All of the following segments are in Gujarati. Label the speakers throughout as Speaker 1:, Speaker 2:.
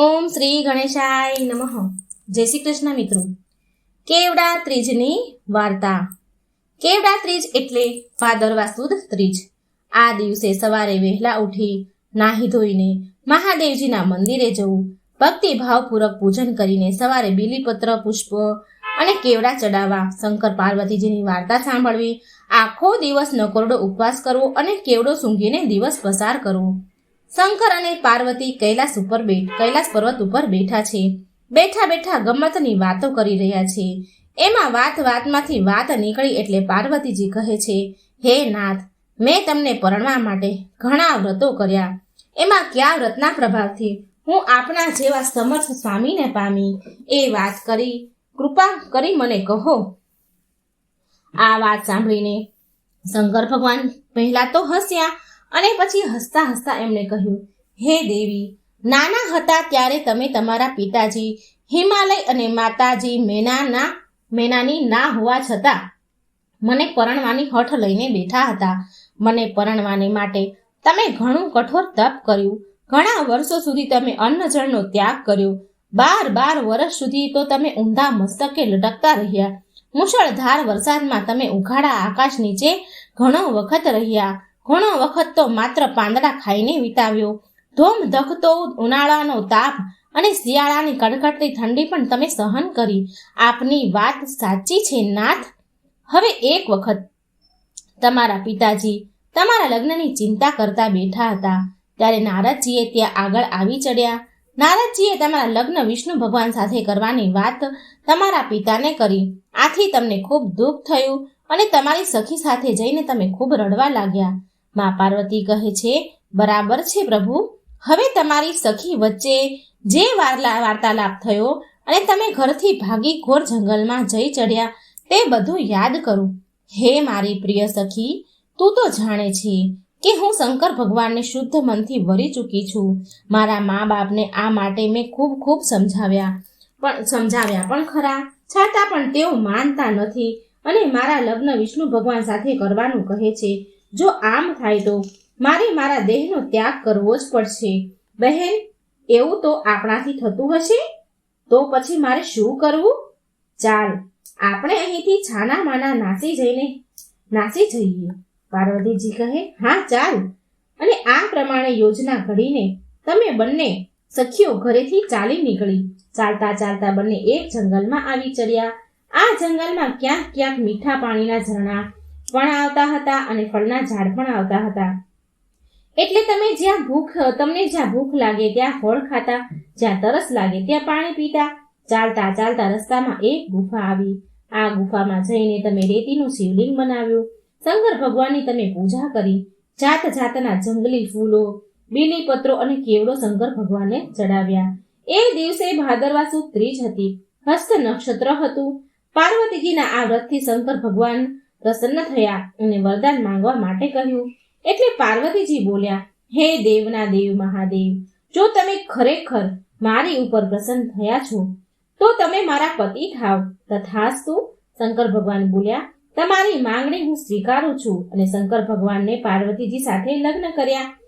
Speaker 1: ઓમ શ્રી ગણેશાય નમઃ. જય શ્રી કૃષ્ણ મિત્રો. કેવડા ત્રીજની વાર્તા. કેવડા ત્રીજ એટલે ભાદરવા સુદ ત્રીજ. આ દિવસે સવારે વહેલા ઉઠી નાહી ધોઈને મહાદેવજીના મંદિરે જવું, ભક્તિભાવપૂર્વક પૂજન કરીને સવારે બીલીપત્ર, પુષ્પ અને કેવડા ચડાવવા શંકર પાર્વતીજીની વાર્તા સાંભળવી, આખો દિવસ નકોરડો ઉપવાસ કરવો અને કેવડો સૂંઘીને દિવસ પસાર કરવો. શંકર અને પાર્વતી કૈલાસ ઉપર બેઠ કૈલાસ પર્વત ઉપર બેઠા છે. બેઠા બેઠા ગમ્મતની વાતો કરી રહ્યા છે. એમાં વાત વાતમાંથી વાત નીકળી એટલે પાર્વતીજી કહે છે, હે નાથ, મેં તમને પરણવા માટે ઘણા વ્રતો કર્યા. એમાં કયા વ્રતના પ્રભાવથી હું આપના જેવા સમર્થ સ્વામીને પામી. એ વાત કરી, કૃપા કરી મને કહો. આ વાત સાંભળીને શંકર ભગવાન પહેલા તો હસ્યા અને પછી હસતા હસતા એમણે કહ્યું, હે દેવી, નાના હતા ત્યારે તમે તમારા પિતાજી, હિમાલય અને માતાજી મેનાના, મેનાની ના હોવા છતાં મને પરણવાની હઠ લઈને બેઠા હતા. મને પરણવાની માટે તમે ઘણું કઠોર તપ કર્યું. ઘણા વર્ષો સુધી તમે અન્નજળનો ત્યાગ કર્યો. બાર બાર વર્ષ સુધી તો તમે ઊંધા મસ્તકે લટકતા રહ્યા. મુશળધાર વરસાદમાં તમે ઉઘાડા આકાશ નીચે ઘણો વખત રહ્યા. ઘણો વખત તો માત્ર પાંદડા ખાઈને વિતાવ્યો. ધોમ ધખતો ઉનાળાનો તાપ અને શિયાળાની કડકડતી ઠંડી પણ તમે સહન કરી. આપની વાત સાચી છે, નાથ? હવે એક વખત. તમારા પિતાજી તમારા લગ્નની ચિંતા કરતા બેઠા હતા. ત્યારે નારદજીએ ત્યાં આગળ આવી ચડ્યા. નારદજીએ તમારા લગ્ન વિષ્ણુ ભગવાન સાથે કરવાની વાત તમારા પિતાને કરી. આથી તમને ખૂબ દુઃખ થયું અને તમારી સખી સાથે જઈને તમે ખૂબ રડવા લાગ્યા. મા પાર્વતી કહે છે, બરાબર છે પ્રભુ. હવે તમારી સખી વચ્ચે જે વાર્તાલાપ થયો અને તમે ઘરથી ભાગી ઘોર જંગલમાં જઈ ચડ્યા, તે બધું યાદ કરું. હે મારી પ્રિય સખી, તું તો જાણે છે કે હું શંકર ભગવાનને શુદ્ધ મનથી વરી ચૂકી છું. મારા મા બાપને આ માટે મેં ખૂબ ખૂબ સમજાવ્યા. પણ સમજાવ્યા પણ ખરા. છતાં પણ તેઓ માનતા નથી અને મારા લગ્ન વિષ્ણુ ભગવાન સાથે કરવાનું કહે છે. જો આમ થાય તો મારે મારા દેહનો ત્યાગ કરવો જ પડશે. બહેન, એવું તો આપણાથી થતું હશે? તો પછી મારે શું કરવું? ચાલ, આપણે અહીંથી છાના માના નાસી જઈને નાસી જઈએ. પાર્વતીજી કહે, હા, ચાલ. અને આ પ્રમાણે યોજના ઘડીને તમે બંને સખીઓ ઘરેથી ચાલી નીકળી. ચાલતા ચાલતા બંને એક જંગલમાં આવી ચડ્યા. આ જંગલમાં ક્યાંક ક્યાંક મીઠા પાણીના ઝરણા પણ આવતા હતા અને ફળના ઝાડ પણ આવતા હતા. એટલે તમે જ્યાં ભૂખ, તમને જ્યાં ભૂખ લાગે ત્યાં ફળ ખાતા, જ્યાં તરસ લાગે ત્યાં પાણી પીતા. ચાલતા ચાલતા રસ્તામાં એક ગુફા આવી. આ ગુફામાં જઈને તમે રેતીનું શિવલિંગ બનાવ્યું. શંકર ભગવાનની તમે પૂજા કરી. જાત જાતના જંગલી ફૂલો, બીલીપત્રો અને કેવડો શંકર ભગવાનને ચડાવ્યા. એ દિવસે ભાદરવા સુદ ત્રીજ હતી. હસ્ત નક્ષત્ર હતું. પાર્વતીજીના આ વ્રતથી શંકર ભગવાન પ્રસન્ન થયા અને વરદાન માંગવા માટે કહ્યું, એટલે પાર્વતીજી બોલ્યા, હે દેવના દેવ મહાદેવ, જો તમે ખરેખર મારી ઉપર પ્રસન્ન થયા છો, તો તમે મારા પતિ થાવ. તથાસ્તુ, શંકર ભગવાન બોલ્યા, તમારી માંગણી હું સ્વીકારું છું. અને શંકર ભગવાનને પાર્વતીજી સાથે લગ્ન કર્યા.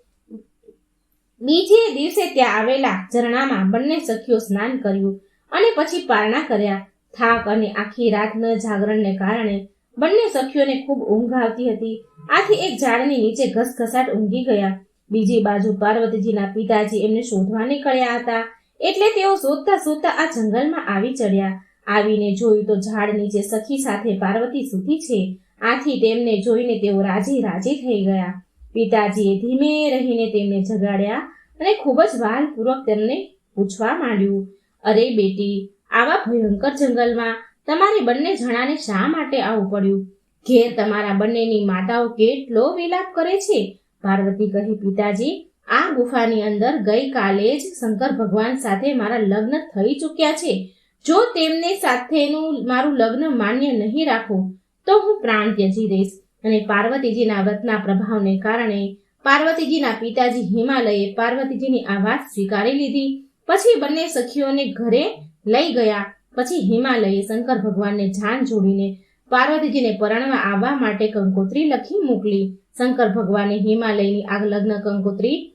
Speaker 1: બીજે દિવસે ત્યાં આવેલા ઝરણામાં બંને સખીઓ સ્નાન કર્યું અને પછી પારણા કર્યા. થાક અને આખી રાતના જાગરણને કારણે બંને સખીઓને ખૂબ ઊંઘ આવતી હતી. આથી એક ઝાડની નીચે ઘસઘસાટ ઊંઘી ગયા. બીજી બાજુ પાર્વતીજીના પિતાજી એમને શોધવા નીકળ્યા હતા. એટલે તેઓ શોધતા શોધતા આ જંગલમાં આવી ચડ્યા. આવીને જોયું તો ઝાડ નીચે સખી સાથે પાર્વતી સૂતી છે. આથી તેમને જોઈને તેઓ રાજી રાજી થઈ ગયા. પિતાજીએ ધીમે રહીને તેમને જગાડ્યા અને ખૂબ જ વાલપૂર્વક તેમને પૂછવા માંડ્યું, અરે બેટી, આવા ભયંકર જંગલમાં તમારે બંને જણાને શા માટે આવવું પડ્યું? ઘેર તમારા બંનેની માતાઓ કેટલો વિલાપ કરે છે? પાર્વતી કહી, પિતાજી, આ ગુફાની અંદર ગઈકાલે જ શંકર ભગવાન સાથે મારા લગ્ન થઈ ચૂક્યા છે. જો તેમને સાથેનું મારું લગ્ન માન્ય નહીં રાખું, તો હું પ્રાણ ત્યજી દઈશ. અને પાર્વતીજીના વ્રતના પ્રભાવને કારણે પાર્વતીજીના પિતાજી હિમાલયે પાર્વતીજીની આ વાત સ્વીકારી લીધી. પછી બંને સખીઓને ઘરે લઈ ગયા. પછી હિમાલયે શંકર ભગવાનને જાન જોડીને પાર્વતીજીને પરણવા આવવા માટે કંકોત્રી લખી મોકલી. શંકર ભગવાને હિમાલયની આ લગ્ન કંકોત્રી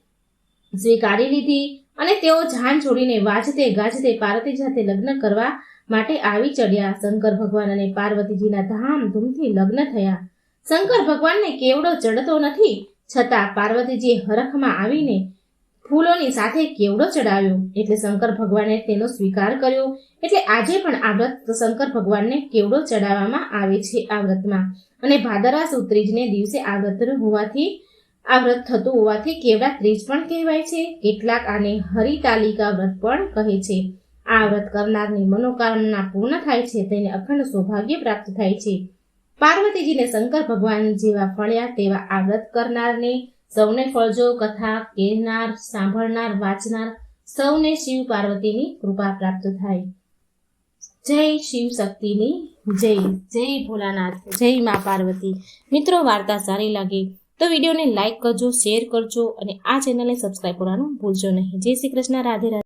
Speaker 1: સ્વીકારી લીધી અને તેઓ જાન છોડીને વાજતે ગાજતે પાર્વતી સાથે લગ્ન કરવા માટે આવી ચડ્યા. શંકર ભગવાન અને પાર્વતીજીના ધામધૂમથી લગ્ન થયા. શંકર ભગવાનને કેવડો ચડતો નથી. છતાં પાર્વતીજીએ હરખમાં આવીને ફૂલોની સાથે કેવડો ચડાવ્યો? એટલે શંકર ભગવાને તેનો સ્વીકાર કર્યો. એટલે આજે પણ આ વ્રત શંકર ભગવાનને કેવડો ચડાવવામાં આવે છે આ વ્રતમાં? અને ભાદરા સુદ દિવસે આ વ્રત હોવાથી, આ વ્રત થતું હોવાથી કેવડા ત્રીજ પણ કહેવાય છે? કેટલાક આને હરિતાલિકા વ્રત પણ કહે છે. આ વ્રત કરનારની મનોકામના પૂર્ણ થાય છે, તેને અખંડ સૌભાગ્ય પ્રાપ્ત થાય છે. પાર્વતીજીને શંકર ભગવાન જેવા ફળ્યા તેવા આ વ્રત કરનારને સૌને ફળજો, કથા, કહેનાર, સાંભળનાર, વાંચનાર, સૌને શિવ પાર્વતીની કૃપા પ્રાપ્ત થાય. જય શિવ શક્તિની, જય જય ભોલાનાથ, જય મા પાર્વતી. મિત્રો, વાર્તા સારી લાગે તો વિડીયોને લાઈક કરજો, શેર કરજો અને આ ચેનલને સબસ્ક્રાઈબ કરવાનું ભૂલજો નહીં. જય શ્રી કૃષ્ણ, રાધે રાધે.